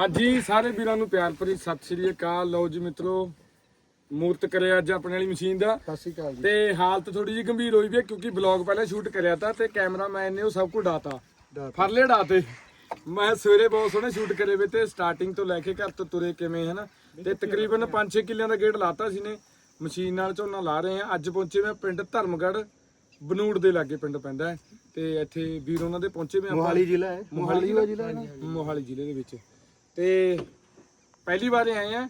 ਹਾਂਜੀ ਸਾਰੇ ਵੀਰਾਂ ਨੂੰ ਪਿਆਰ ਭਰੀ ਸਤਿ ਸ੍ਰੀ ਅਕਾਲ। ਲਓ ਜੀ ਮਿੱਤਰੋ ਮੂਰਤ ਕਰਿਆ ਅੱਜ ਆਪਣੇ ਵਾਲੀ ਮਸ਼ੀਨ ਦਾ। ਸਤਿ ਸ਼੍ਰੀ ਅਕਾਲ ਜੀ। ਤੇ ਹਾਲਤ ਥੋੜੀ ਜਿਹੀ ਗੰਭੀਰ ਹੋਈ ਵੀ ਹੈ ਕਿਉਂਕਿ ਬਲੌਗ ਪਹਿਲਾਂ ਸ਼ੂਟ ਕਰਿਆ ਤਾ ਤੇ ਕੈਮਰਾਮੈਨ ਨੇ ਉਹ ਸਭ ਕੁਝ ਡਾਤਾ। ਫਰਲੇ ਡਾਤੇ ਮੈਂ ਸਵੇਰੇ ਬਹੁਤ ਸੋਹਣੇ ਸ਼ੂਟ ਕਰੇ ਵੇ ਤੇ ਸਟਾਰਟਿੰਗ ਤੋਂ ਲੈ ਕੇ ਘਰ ਤੋਂ ਤੁਰੇ ਕਿਵੇਂ ਹਨਾ? ਤੇ ਤਕਰੀਬਨ 5-6 ਕਿੱਲਿਆਂ ਦਾ ਗੇਟ ਲਾਤਾ ਸੀ ਨੇ। ਮਸ਼ੀਨ ਨਾਲ ਝੋਨਾ ਲਾ ਰਹੇ ਆ ਅੱਜ ਪਹੁੰਚੇ ਮੈਂ ਪਿੰਡ ਧਰਮਗੜ੍ਹ ਬਨੂੜ ਦੇ ਲਾਗੇ ਪਿੰਡ ਪੈਂਦਾ ਤੇ ਇੱਥੇ ਵੀਰ ਉਹਨਾਂ ਦੇ ਪਹੁੰਚੇ ਮੈਂ ਮੋਹਾਲੀ ਜ਼ਿਲ੍ਹਾ ਹੈ। ਮੋਹਾਲੀ ਜ਼ਿਲ੍ਹਾ ਹੈ। ਮੋਹਾਲੀ ਜ਼ਿਲ੍ਹੇ ਦੇ ਵਿੱਚ। ਤੇ ਪਹਿਲੀ ਵਾਰ ਆਏ ਆ।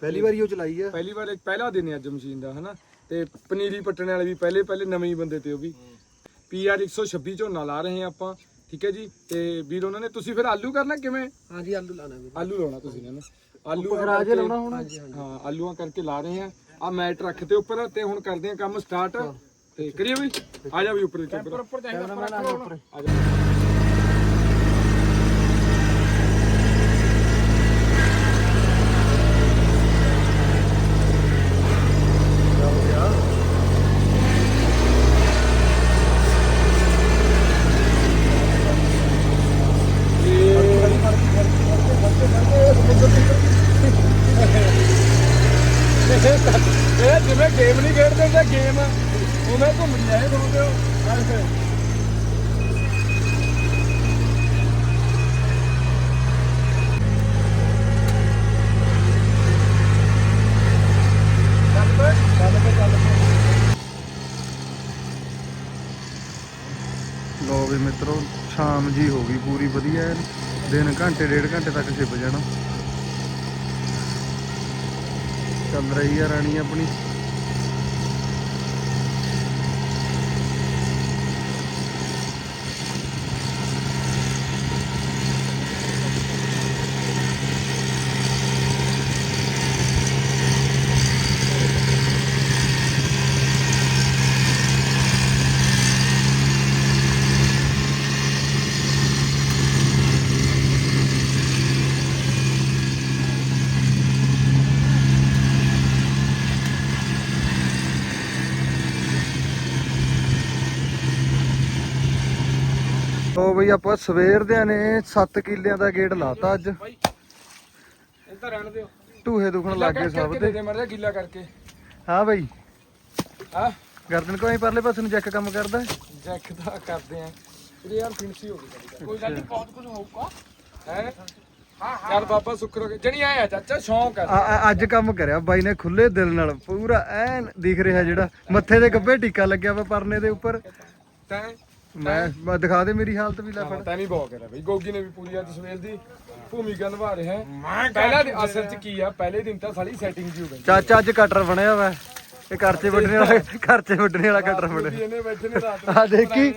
ਪਹਿਲੀ ਵਾਰੀ ਉਹ ਚਲਾਈ ਆ। ਪਹਿਲੀ ਵਾਰ ਪਹਿਲਾ ਦਿਨ ਹੈ ਅੱਜ ਮਸ਼ੀਨ ਦਾ ਹਨਾ? ਤੇ ਪਨੀਰੀ ਪੱਟਣ ਵਾਲੇ ਵੀ ਪਹਿਲੇ ਪਹਿਲੇ ਨਵੇਂ ਹੀ ਬੰਦੇ ਤੇ ਉਹ ਵੀ। ਪੀਆਰ 126 ਝੋਨਾ ਲਾ ਰਹੇ ਆ ਆਪਾਂ ਠੀਕ ਹੈ ਜੀ? ਤੇ ਵੀਰ ਉਹਨਾਂ ਨੇ ਤੁਸੀਂ ਫਿਰ ਆਲੂ ਕਰਨਾ ਕਿਵੇਂ? ਹਾਂਜੀ ਆਲੂ ਲਾਣਾ ਵੀ ਆਲੂ ਲਾਉਣਾ ਤੁਸੀਂ ਨੇ ਨਾ। ਆਲੂ ਕਰਕੇ- ਲਾਉਣਾ ਹੁਣ। ਹਾਂ ਆਲੂਆਂ ਕਰਕੇ ਲਾ ਰਹੇ ਆ ਆ ਮੈਟ ਰੱਖਤੇ ਉੱਪਰ ਤੇ ਹੁਣ ਕਰਦੇ ਆ ਕੰਮ ਸਟਾਰਟ ਤੇ ਕਰੀਏ ਵੀ ਆ ਜਾ ਵੀ ਉੱਪਰ ਗਿਆ ਉੱਪਰ। ਆ ਜਾ। ਇਹ ਗੇਮ ਨਹੀਂ ਖੇਡਦੇ ਹੁੰਦੇ ਗੇਮ ਉਵੇਂ ਘੁੰਮਦੀ ਆ ਇਹ ਹੋ ਅੱਛਾ ਲੋ ਵੀ ਮਿੱਤਰੋ, ਸ਼ਾਮ ਜੀ ਹੋ ਗਈ ਪੂਰੀ ਵਧੀਆ। ਦਿਨ ਘੰਟੇ, ਡੇਢ ਘੰਟੇ ਤੱਕ ਛਿਪ ਜਾਣਾ। ਚੱਲ ਰਹੀ ਆ ਰਾਣੀ ਆਪਣੀ। ਲੋ ਬਈ ਆਪਾਂ ਸਵੇਰ ਦੇ ਨੇ 7 ਕਿੱਲਿਆਂ ਦਾ ਗੇਟ ਲਾਤਾ ਅੱਜ। ਇਹ ਤਾਂ ਰਹਿਣ ਦਿਓ। ਢੂਹੇ ਦੁਖਣ ਲੱਗ ਗਏ ਸਭ ਦੇ। ਦੇ ਮਰ ਜਾ ਗਿੱਲਾ ਕਰਕੇ। ਹਾਂ ਬਈ। ਹਾਂ? ਗਰਦਨ ਕੋਈ ਪਰਲੇ ਪਾਸੇ ਨੂੰ ਚੈੱਕ ਕੰਮ ਕਰਦਾ? ਜੈਕ ਦਾ ਕਰਦੇ ਆ। ਇਹਦੇ ਯਾਰ ਫਿਨਸੀ ਹੋ ਗਈ ਕੋਈ ਗੱਲ ਨਹੀਂ ਬਹੁਤ ਕੁਝ ਹੋਊਗਾ। ਹੈ ਹਾਂ? ਹਾਂ ਯਾਰ ਬਾਬਾ ਸ਼ੁਕਰ ਹੋ ਜਣੀ ਆਇਆ ਚਾਚਾ ਸ਼ੌਂਕ ਆ ਅੱਜ ਕੰਮ ਕਰਿਆ। ਬਾਈ ਨੇ ਖੁੱਲੇ ਦਿਲ ਨਾਲ ਪੂਰਾ ਐਨ ਦਿਖ ਰਿਹਾ ਜਿਹੜਾ। ਮੱਥੇ ਦੇ ਗੱਭੇ ਟੀਕਾ ਲੱਗਿਆ ਵਾ ਪਰਨੇ ਦੇ ਉੱਪਰ। ਤੈਂ ਮੈਂ ਮੈਂ ਦਿਖਾ ਦੇ ਮੇਰੀ ਹਾਲਤ ਵੀ ਲੈ ਫੜ। ਤੈਂ ਨਹੀਂ ਬਹੁਤ ਕਰਿਆ ਬਈ। ਗੋਗੀ ਨੇ ਵੀ ਪੂਰੀ ਅੱਜ ਸਵੇਰ ਦੀ ਭੂਮਿਕਾ ਨਿਭਾ ਰਿਹਾ ਹੈ। ਪਹਿਲਾ ਦਿਨ ਅਸਲ ਚ ਕੀ ਆ? ਪਹਿਲੇ ਦਿਨ ਤਾਂ ਸਾਲੀ ਸੈਟਿੰਗ ਜੀ ਹੋ ਗਈ। ਚਾਚਾ ਅੱਜ ਕਟਰ ਬਣਿਆ ਵਾ। ਇਹ ਕਰਚੇ ਵੱਢਣੇ ਵਾਲਾ ਕਰਚੇ ਵੱਢਣੇ ਵਾਲਾ ਕਟਰ ਬਣਿਆ ਇਹਨੇ ਬੈਠੇ ਨੇ ਰਾਤ ਆ ਦੇਖੀ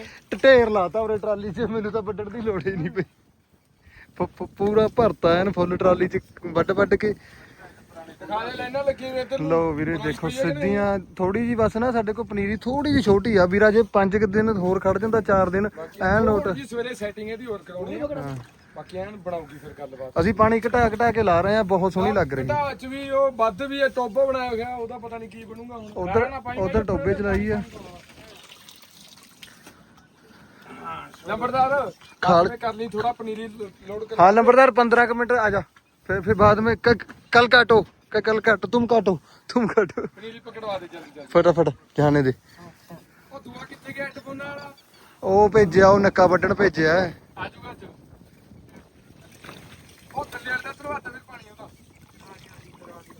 ਢੇਰ ਲਾਤਾ ਉਰੇ ਟਰਾਲੀ 'ਚ। ਮੈਨੂੰ ਤਾਂ ਵੱਢਣ ਦੀ ਲੋੜ ਹੀ ਨਹੀਂ ਪਈ। ਪੂਰਾ ਭਰਤਾ ਐਨ ਫੁੱਲ ਟਰਾਲੀ 'ਚ ਵੱਢ ਵੱਢ ਕੇ। ਲੋ ਵੀਰੇ ਦੇਖੋ ਸਿੱਧੀਆਂ ਥੋੜੀ ਜੀ ਬਸ ਨਾ ਸਾਡੇ ਕੋਲ ਪਨੀਰੀ ਥੋੜੀ ਜੀ ਛੋਟੀ ਆ। ਵੀਰਾ ਜੇ 5 ਦਿਨ ਹੋਰ ਖੜ ਜਾਂਦਾ 4 ਦਿਨ ਐ ਲੋਟ। ਜੀ ਸਵੇਰੇ ਸੈਟਿੰਗ ਇਹਦੀ ਹੋਰ ਕਰਾਉਣੀ ਬਾਕੀ ਐਨ ਬਣਾਉਗੀ ਫਿਰ ਗੱਲਬਾਤ। ਅਸੀਂ ਪਾਣੀ ਘਟਾ ਘਟਾ ਕੇ ਲਾ ਰਹੇ ਆ ਬਹੁਤ ਸੋਹਣੀ ਲੱਗ ਰਹੀ। ਹੈ ਅੱਜ ਵੀ ਉਹ ਵੱਧ ਵੀ ਇਹ ਟੋਬਾ ਬਣਾਇਆ ਗਿਆ ਉਹਦਾ ਪਤਾ ਨਹੀਂ ਕੀ ਬਣੂਗਾ ਹੁਣ। ਉਧਰ ਟੋਬੇ ਚ ਲਾਈ ਆ। ਨੰਬਰਦਾਰ ਖਾਲ ਕਰ ਲਈ ਥੋੜਾ ਪਨੀਰੀ ਲੋਡ ਕਰ ਹਾਂ ਨੰਬਰਦਾਰ 15 ਮਿੰਟ ਆ ਜਾ। ਫਿਰ ਫਿਰ ਬਾਅਦ ਵਿੱਚ ਕੱਲ ਕਾਟੋ कल काटो क, कल काटो तुम काटो तुम काटो ਪਨੀਰੀ ਪਕੜਵਾ ਦੇ ਜਲਦੀ ਜਲਦੀ फटाफट जाने दे ਉਹ ਦੂਆ ਕਿੱਥੇ ਗਿਆ ਟਪੋਨਾ ਵਾਲਾ ਉਹ ਭੇਜਿਆ ਉਹ ਨੱਕਾ ਵੱਢਣ ਭੇਜਿਆ ਹੈ। ਆਜੂਗਾ ਅੱਜ ਉਹ ਥੱਲੇ ਵਾਲਾ ਧਰਵਾ ਦੇ ਪਾਣੀ ਉਹਦਾ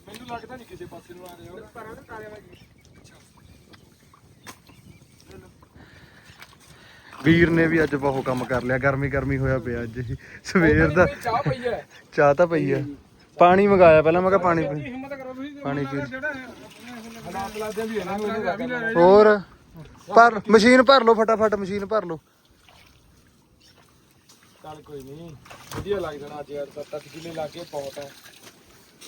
ਮੈਨੂੰ ਲੱਗਦਾ ਨਹੀਂ ਕਿਸੇ ਪਾਸੇ ਨੂੰ ਆ ਰਿਹਾ ਉਹ ਪਰਾਂ ਨੂੰ ਕਾਲੇ ਵਾਲੀ ਵੀਰ ਨੇ ਵੀ ਅੱਜ ਬਹੁਤ ਕੰਮ ਕਰ ਲਿਆ ਗਰਮੀ ਗਰਮੀ ਹੋਇਆ ਪਿਆ ਅੱਜ ਹੀ। ਸਵੇਰ ਦਾ ਚਾਹ ਪਈ ਹੈ ਚਾਹ ਤਾਂ ਪਈ ਆ ਪਾਣੀ ਮੰਗਾਇਆ ਪਹਿਲਾਂ ਮੈਂ ਕਿਹਾ ਪਾਣੀ ਪੀ ਹਿੰਮਤ ਕਰੋ ਤੁਸੀਂ ਪਾਣੀ ਪੀ ਜਿਹੜਾ ਹਾਲਾਤ ਲੱਗਦੇ ਵੀ ਇਹਨਾਂ ਨੂੰ ਇਹਨੇ ਹੋਰ ਭਰ ਮਸ਼ੀਨ ਭਰ ਲਓ ਫਟਾਫਟ ਮਸ਼ੀਨ ਭਰ ਲਓ। ਚੱਲ ਕੋਈ ਨਹੀਂ ਵਧੀਆ ਲੱਗ ਜਾਣਾ ਅੱਜ ਯਾਰ 7-8 ਕਿਲੇ ਲਾ ਕੇ ਬਹੁਤ ਹੈ।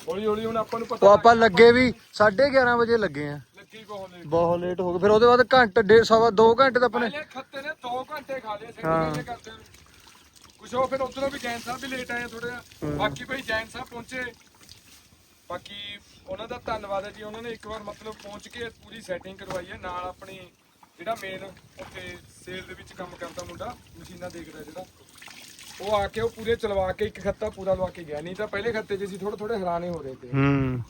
ਹੌਲੀ ਹੌਲੀ ਹੁਣ ਆਪਾਂ ਨੂੰ ਉਹ ਪਤਾ ਆਪਾਂ ਲੱਗੇ ਵੀ 11:30 ਵਜੇ ਲੱਗੇ ਆ। ਲੱਗੀ ਬਹੁਤ ਲੇਟ। ਬਹੁਤ ਲੇਟ ਹੋ ਗਏ। ਫਿਰ ਉਹਦੇ ਬਾਅਦ ਘੰਟੇ ਡੇਢ ਸਵਾ 2 ਘੰਟੇ ਤਾਂ ਆਪਣੇ ਖੱਤੇ ਨੇ 2 ਘੰਟੇ ਖਾ ਲਏ। ਸੈਂਟਰ ਕਰਦੇ ਕੁਛ ਉਹ ਫਿਰ ਉਧਰੋਂ ਵੀ ਜੈਨ ਸਾਹਿਬ ਵੀ ਲੇਟ ਆਏ ਥੋੜਾ ਬਾਕੀ ਭਾਈ ਜੈਨ ਸਾਹਿਬ ਪਹੁੰਚੇ। ਬਾਕੀ ਉਹਨਾਂ ਦਾ ਧੰਨਵਾਦ ਹੈ ਜੀ। ਉਹਨਾਂ ਨੇ ਇੱਕ ਵਾਰ ਮਤਲਬ ਪਹੁੰਚ ਕੇ ਪੂਰੀ ਸੈਟਿੰਗ ਕਰਵਾਈ ਹੈ। ਨਾਲ ਆਪਣੀ ਜਿਹੜਾ ਮੇਨ ਉੱਥੇ ਸੇਲ ਦੇ ਵਿੱਚ ਕੰਮ ਕਰਦਾ ਮੁੰਡਾ ਮਸ਼ੀਨਾਂ ਦੇਖਦਾ ਜਿਹੜਾ ਉਹ ਆ ਕੇ ਉਹ ਪੂਰੇ ਚਲਵਾ ਕੇ ਇੱਕ ਖੱਤਾ ਪੂਰਾ ਲਵਾ ਕੇ ਗਿਆ। ਨਹੀਂ ਤਾਂ ਪਹਿਲੇ ਖੱਤੇ 'ਚ ਅਸੀਂ ਥੋੜੇ ਥੋੜੇ ਹੈਰਾਨੇ ਹੋ ਰਹੇ ਤੇ ਹੂੰ।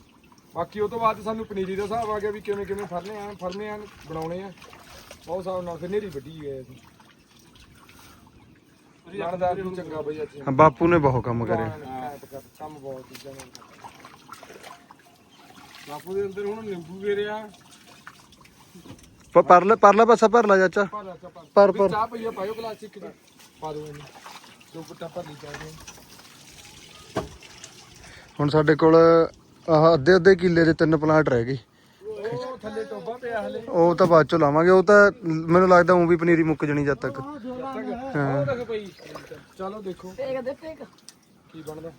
ਬਾਕੀ ਉਹ ਤੋਂ ਬਾਅਦ ਸਾਨੂੰ ਪਨੀਰੀ ਦਾ ਹਿਸਾਬ ਆ ਗਿਆ ਵੀ ਕਿਵੇਂ ਕਿਵੇਂ ਫੜਨੇ ਆ ਫੜਨੇ ਆ ਬਣਾਉਣੇ ਆ। ਬਹੁਤ ਹਿਸਾਬ ਨਾਲ ਫਿਰ ਨੇਰੀ ਵੱਡੀ ਗਏ ਅਸੀਂ ਜਾਣਦਾਰ ਨੂੰ ਚੰਗਾ ਬਈ ਅੱਜ। ਹਾਂ, ਬਾਪੂ ਨੇ ਬਹੁਤ ਕੰਮ ਕਰਿਆ। ਕੰਮ ਬਹੁਤ ਚੀਜ਼ਾਂ ਨੇ। ਬਾਪੂ ਦੇ ਅੰਦਰ ਹੁਣ ਨਿੰਬੂ ਵੀ ਰਿਆ ਪ- ਪਰਲੇ ਪਰਲਾ ਪਾਸਾ ਭਰ ਲਾ ਚਾਚਾ। ਚਾਹ ਪਰ- ਪਰ। ਚਾਹ ਪਈਆ ਪਾਇਓ ਗਲਾਸ ਇੱਕ ਚ ਪਾ ਦੋ ਇਹਨੂੰ। ਦੋ ਪੁੱਟਾ ਭਰ ਲਈ ਚਾਹ ਦੇ ਹੁਣ ਸਾਡੇ ਕੋਲ ਆਹ ਅੱਧੇ ਅੱਧੇ ਕਿੱਲੇ ਦੇ ਤਿੰਨ ਪਲਾਂਟ ਰਹਿ ਗਏ। ਉਹ ਥੱਲੇ ਟੋਬਾ ਪਿਆ ਹਲੇ। ਉਹ ਤਾਂ ਬਾਅਦ ਚੋਂ ਲਾਵਾਂਗੇ। ਉਹ ਤਾਂ ਮੈਨੂੰ ਲੱਗਦਾ ਉਹ ਵੀ ਪਨੀਰੀ ਮੁੱਕ ਜਣੀ ਜਦ ਤੱਕ। ਉਹ ਦੇਖ ਪਈ ਚਲੋ ਦੇਖੋ। ਕੀ ਬਣਦਾ?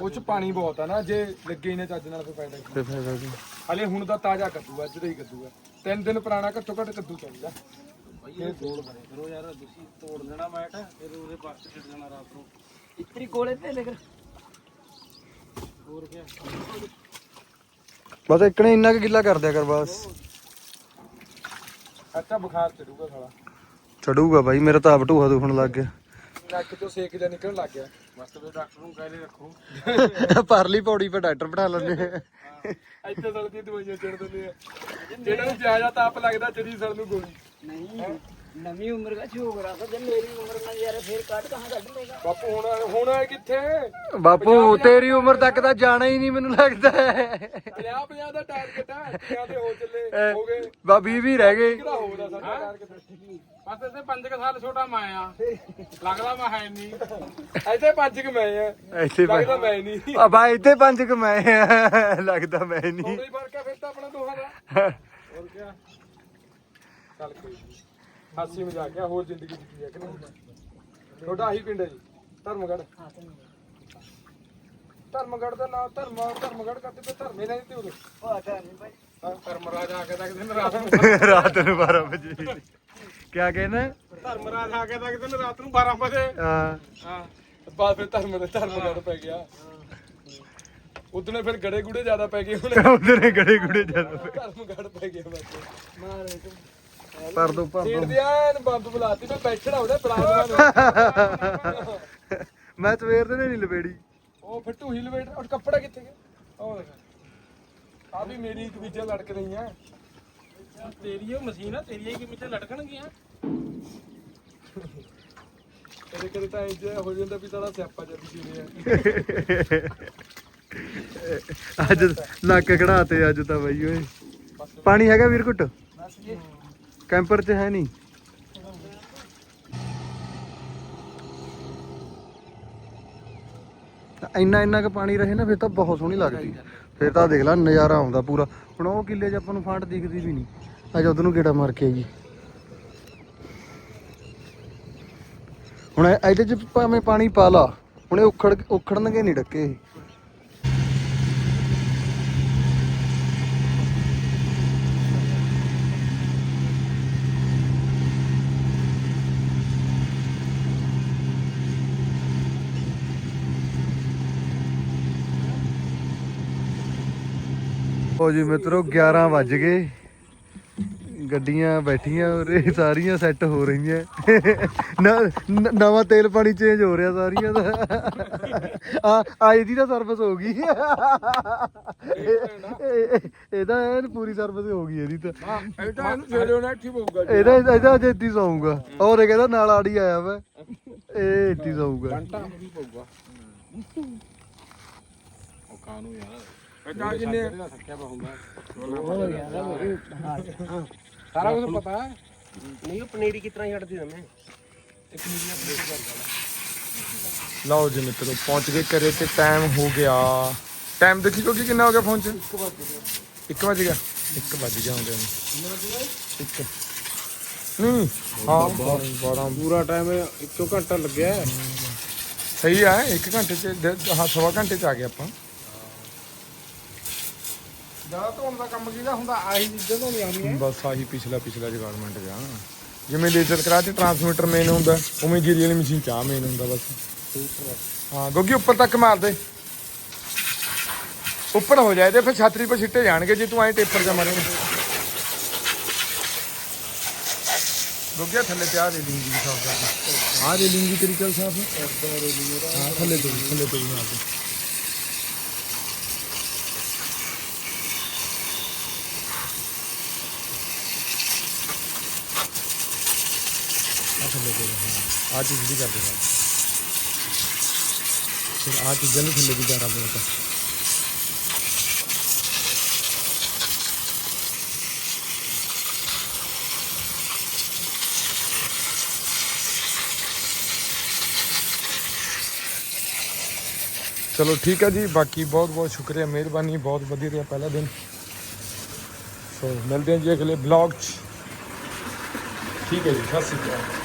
ਉਹ ਚ ਪਾਣੀ ਬਹੁਤ ਆ ਨਾ ਜੇ ਲੱਗੇ ਹੀ ਨੇ ਚੱਜ ਨਾਲ ਫਿਰ ਫਾਇਦਾ ਕੀ ਤੇ ਫਾਇਦਾ ਕੀ ਹਲੇ ਹੁਣ ਦਾ ਤਾਜ਼ਾ ਕੱਦੂ ਅੱਜ ਦਾ ਹੀ ਕੱਦੂ ਆ। ਤਿੰਨ ਦਿਨ ਪੁਰਾਣਾ ਘੱਟੋ ਘੱਟ ਕੱਦੂ ਚਾਹੀਦਾ। ਇਹ ਤੋੜ ਬਣੇ। ਕਰੋ ਯਾਰ ਤੁਸੀਂ ਤੋੜ ਦੇਣਾ ਮੈਟ ਫਿਰ ਉਹਦੇ ਪਾਸ ਛੱਡ ਜਾਣਾ ਰਾਤ ਨੂੰ। ਇਤਰੀ ਕੋਲੇ ਤੇ ਲੈ ਕਰ ਹੋਰ ਕੀ ਬਸ ਇੱਕਣੇ ਇੰਨਾ ਕੁ ਗਿੱਲਾ ਕਰ ਦਿਆ ਕਰ ਬਸ। ਅੱਛਾ ਬੁਖਾਰ ਚੜੂਗਾ ਸਾਲਾ। ਚੜੂਗਾ ਬਾਈ ਮੇਰਾ ਤਾਂ ਆਪ ਢੂਹਾ ਦੁਖਣ ਲੱਗ ਗਿਆ। ਨੱਕ ਤੋਂ ਸੇਕ ਜਿਹਾ ਨਿਕਲਣ ਲੱਗ ਗਿਆ। ਬਸ ਤੇ ਡਾਕਟਰ ਨੂੰ ਕਹਿ ਲੈ ਰੱਖੋ। ਪਰਲੀ ਪੌੜੀ 'ਤੇ ਡਾਕਟਰ ਬਿਠਾ ਲੈਂਦੇ ਇੱਥੇ ਸੜਦੀ ਦਵਾਈਆਂ ਚੜ ਦਿੰਦੇ ਆ। ਜਿਹੜਾ ਨੂੰ ਜਾਇਆ ਤਾਪ ਲੱਗਦਾ ਚੜੀ ਸੜ ਨੂੰ ਗੋਲੀ। ਨਹੀਂ ਨਵੀਂ ਉਮਰ ਦਾ ਛੋਕ ਰਹਾ ਤੇ ਮੇਰੀ ਉਮਰ ਨਾਲ ਯਾਰ ਫੇਰ ਕੱਢ ਕਹਾਂ ਕੱਢ ਲੇਗਾ ਬਾਪੂ ਹੁਣ ਹੁਣ ਹੈ ਕਿੱਥੇ? ਬਾਪੂ ਤੇਰੀ ਉਮਰ ਤੱਕ ਤਾਂ ਜਾਣਾ ਹੀ ਨਹੀਂ ਮੈਨੂੰ ਲੱਗਦਾ। 50 50 ਦਾ ਟਾਰਗੇਟ ਆ ਤੀਆਂ ਦੇ ਹੋ ਚੱਲੇ ਹੋ ਗਏ। ਬਾ 20 ਵੀ ਰਹਿ ਗਏ। ਕਿਹੜਾ ਹੋਊਗਾ ਸਾਡਾ ਟਾਰਗੇਟ ਬਸ ਤੇ 5 ਸਾਲ ਛੋਟਾ ਮੈਂ ਆ। ਲੱਗਦਾ ਮੈਂ ਹੈ ਨਹੀਂ ਇੱਥੇ ਪੰਜ ਕ ਮੈਂ ਆ। ਐਸੇ ਲੱਗਦਾ ਮੈਂ ਨਹੀਂ ਆ ਬਾਈ ਇੱਥੇ ਪੰਜ ਕੁ ਮੈਂ ਆ। ਲੱਗਦਾ ਮੈਂ ਨਹੀਂ ਥੋੜਾ ਹੀ ਫ਼ਰਕ ਆ ਫਿਰ ਤਾਂ ਆਪਣਾ ਦੋਹਾਂ ਦਾ। ਹੋਰ ਕੀ ਚੱਲ ਕੋਈ ਨੀ। ਹਾਸੀ ਮਜ਼ਾਕ ਆ ਹੋਰ ਜ਼ਿੰਦਗੀ ਦੀ ਕੀ ਹੈ ਕਿ ਨਹੀਂ ਤੁਹਾਡਾ ਆਹੀ ਪਿੰਡ ਹੈ ਜੀ ਧਰਮਗੜ ਧਰਮਗੜ ਦਾ ਨਾਮ ਧਰਮ ਧਰਮਗੜ ਕਰਦੇ ਤੇ ਧਰਮੇ ਨਾਲ ਤੇ ਉਰੇ ਉਹ ਆਟਾ ਨਹੀਂ ਭਾਈ ਧਰਮਰਾਜ ਆ ਕੇ ਤੱਕ ਦਿਨ ਰਾਤ ਨੂੰ ਰਾਤ ਨੂੰ 12 ਵਜੇ। ਕਿਆ ਕਹਿੰਦਾ? ਧਰਮਰਾਜ ਆ ਕੇ ਤੱਕ ਦਿਨ ਰਾਤ ਨੂੰ 12 ਵਜੇ। ਹਾਂ। ਹਾਂ। ਬਾਅਦ ਫਿਰ ਧਰਮ ਦੇ ਧਰਮਗੜ ਪੈ ਗਿਆ। ਉਦਨੇ ਫਿਰ ਗੜੇ ਗੁੜੇ ਜ਼ਿਆਦਾ ਪੈ ਗਏ ਹੁਣ। ਉਧਰੇ ਗੜੇ ਗੁੜੇ ਜਾਂਦਾ ਧਰਮਗੜ ਪੈ ਗਿਆ ਬਸ। ਮਾਰ ਤੂੰ ਪਰ ਦੋ। ਪਰ ਦੀ ਐਨ ਬੰਬ ਬੁਲਾਤੀ ਮੈਂ ਬੈਠਣਾ ਉਹਦੇ ਪਲਾਜ਼ਮਾ ਨੂੰ। ਮੈਂ ਸਵੇਰ ਦੇ ਨਹੀਂ ਲਵੇੜੀ ਉਹ ਫਿਰ ਢੂਹੀ ਲਵੇਟ ਔਰ ਕੱਪੜਾ ਕਿੱਥੇ ਗਿਆ? ਉਹ ਦੇਖ। ਆ ਵੀ ਮੇਰੀ ਇੱਕ ਵੀਜਾ ਲੜਕ ਰਹੀ ਆ। ਤੇਰੀ ਉਹ ਮਸ਼ੀਨ ਆ ਤੇਰੀਆਂ ਹੀ ਕਿਵੇਂ ਲਟਕਣਗੀਆਂ? ਕਦੇ ਕਦੇ ਤਾਂ ਇੰਜ ਹੋ ਜਾਂਦਾ ਵੀ ਸਾਡਾ ਸਿਆਪਾ ਜਦ ਸੀ ਰਿਹਾ। ਅੱਜ ਨੱਕ ਕਢਾਤੇ ਅੱਜ ਤਾਂ ਬਈ ਓਏ। ਪਾਣੀ ਹੈਗਾ ਵੀਰ ਘੁੱਟ? ਕੈਂਪਰ 'ਚ ਹੈ ਨਹੀਂ। ਇੰਨਾ ਇੰਨਾ ਕੁ ਪਾਣੀ ਰਹੇ ਨਾ ਫਿਰ ਤਾਂ ਬਹੁਤ ਸੋਹਣੀ ਲੱਗਦੀ। ਫਿਰ ਤਾਂ ਦੇਖ ਲੈ ਨਜ਼ਾਰਾ ਆਉਂਦਾ ਪੂਰਾ। ਹੁਣ ਉਹ ਕਿੱਲੇ 'ਚ ਆਪਾਂ ਨੂੰ ਫਾਂਟ ਦਿਖਦੀ ਵੀ ਨਹੀਂ। ਅੱਜ ਉਧਰ ਨੂੰ ਗੇੜਾ ਮਾਰ ਕੇ ਆਈ। ਹੁਣ ਇਹਦੇ 'ਚ ਭਾਵੇਂ ਪਾਣੀ ਪਾ ਲਾ, ਹੁਣ ਇਹ ਉਖੜ ਉਖੜਨਗੇ ਨਹੀਂ ਡੱਕੇ ਹੋ ਜੀ ਮਿੱਤਰੋ 11 ਵੱਜ ਗਏ। ਗੱਡੀਆਂ ਬੈਠੀਆਂ ਉਰੇ ਸਾਰੀਆਂ ਸੈੱਟ ਹੋ ਰਹੀਆਂ। ਨ- ਨਵਾਂ ਤੇਲ ਪਾਣੀ ਚੇਂਜ ਹੋ ਰਿਹਾ ਸਾਰੀਆਂ ਦਾ। ਆ ਆਈ ਦੀ ਤਾਂ ਸਰਵਿਸ ਹੋ ਗਈ। ਇਹ- ਇਹ- ਇਹਦਾ ਐਨ ਪੂਰੀ ਸਰਵਿਸ ਹੋ ਗਈ ਇਹਦੀ ਤਾਂ। ਇਹ ਤਾਂ ਇਹਨੂੰ ਸਵੇਰੇ ਉਹਨਾਂ ਇੱਥੇ ਪਊਗਾ ਇਹਦਾ ਇਹਦਾ ਅਜੇ ਇੱਦੀ ਸੌਂਗਾ ਔਰ ਇਹ ਕਹਿੰਦਾ ਨਾਲ ਆੜੀ ਆਇਆ ਵਾ। ਇਹ ਇੱਦੀ ਸੌਂਗਾ ਘੰਟਾ ਵੀ ਪਊਗਾ। ਉਹ ਕਾਨੂੰ ਯਾਰ? ਇਹ ਤਾਂ ਕਿੰਨੇ ਇਹਦਾ ਹੋ ਗਿਆ। ਹਾਂ। ਸਾਰਾ ਕੁਝ ਪਤਾ ਹੈ ਨਹੀਂ ਉਹ ਪਨੀਰੀ ਕਿਤਨਾ ਛੱਡਦੀ ਦਵੇਂ ਲਓ ਜੀ ਮਿੱਤਰੋ ਪਹੁੰਚ ਗਏ ਘਰੇ ਤੇ ਟਾਈਮ ਹੋ ਗਿਆ ਟਾਈਮ ਦੇਖੀ ਕਿਉਂਕਿ ਕਿੰਨਾ ਹੋ ਗਿਆ ਫੋਨ 'ਚ 1 ਵਜ ਗਿਆ 1 ਵਜ ਗਿਆ ਹੁੰਦੇ ਨੂੰ 1 ਨਹੀਂ ਹਾਂ ਬੜਾ ਪੂਰਾ ਟਾਈਮ ਇੱਕੋ ਘੰਟਾ ਲੱਗਿਆ ਹੈ। ਸਹੀ ਆ 1 ਘੰਟੇ 'ਚ ਡ- ਹਾਂ ਸਵਾ ਘੰਟੇ 'ਚ ਆ ਗਏ ਆਪਾਂ ਜ਼ਿਆਦਾ ਧੋਣ ਦਾ ਕੰਮ ਕਿਹਦਾ ਹੁੰਦਾ? ਆਹੀ ਚੀਜ਼ਾਂ ਤੋਂ ਨਹੀਂ ਆਉਂਦੀਆਂ ਬਸ ਆਹੀ ਪਿਛਲਾ ਪਿਛਲਾ ਜਗਾਰਮੈਂਟ ਗਿਆ ਜਿਵੇਂ ਲੇਜ਼ਰ ਕਰਾ ਤੇ ਟਰਾਂਸਮਿਟਰ ਮੇਨ ਹੁੰਦਾ। ਉਵੇਂ ਗਿਰੀ ਵਾਲੀ ਮਸ਼ੀਨ ਚਾਹ ਮੇਨ ਹੁੰਦਾ ਬਸ। ਹਾਂ ਗੋਗੀ ਉੱਪਰ ਤੱਕ ਮਾਰ ਦੇ। ਉੱਪਰ ਹੋ ਜਾਏ ਤੇ ਫਿਰ ਛਾਤਰੀ ਪਰ ਛਿੱਟੇ ਜਾਣਗੇ ਜੇ ਤੂੰ ਐਂ ਟੇਪਰ ਜਾ ਮਾਰੇਂਗਾ। ਰੁਕਿਆ ਥੱਲੇ ਤੇ ਦੇ ਲਿੰਗੀ ਸਾਫ਼ ਕਰਕੇ ਆ ਦੇ ਲਿੰਗੀ ਤੇਰੀ ਚੱਲ ਸਾਫ਼ ਹਾਂ। ਥੱਲੇ ਤੋਂ ਥੱਲੇ ਤੋਂ ਮਾਰ ਦੇ। ਆ ਥੱਲੇ ਤੋਂ ਹਾਂ ਆ ਚੀਜ਼ ਵੀ ਕਰਦੇ ਹਾਂ ਫਿਰ ਆ ਚੀਜ਼ਾਂ ਨੂੰ ਥੱਲੇ ਵੀ ਜਾ ਰਹਾ ਤਾਂ ਚਲੋ ਠੀਕ ਹੈ ਜੀ ਬਾਕੀ ਬਹੁਤ ਬਹੁਤ ਸ਼ੁਕਰੀਆ ਮਿਹਰਬਾਨੀ ਬਹੁਤ ਵਧੀਆ ਰਿਹਾ ਪਹਿਲਾ ਦਿਨ ਸੋ ਮਿਲਦੇ ਹਾਂ ਜੀ ਅਗਲੇ ਬਲੌਗ 'ਚ ਠੀਕ ਹੈ ਜੀ ਸਤਿ ਸ਼੍ਰੀ ਅਕਾਲ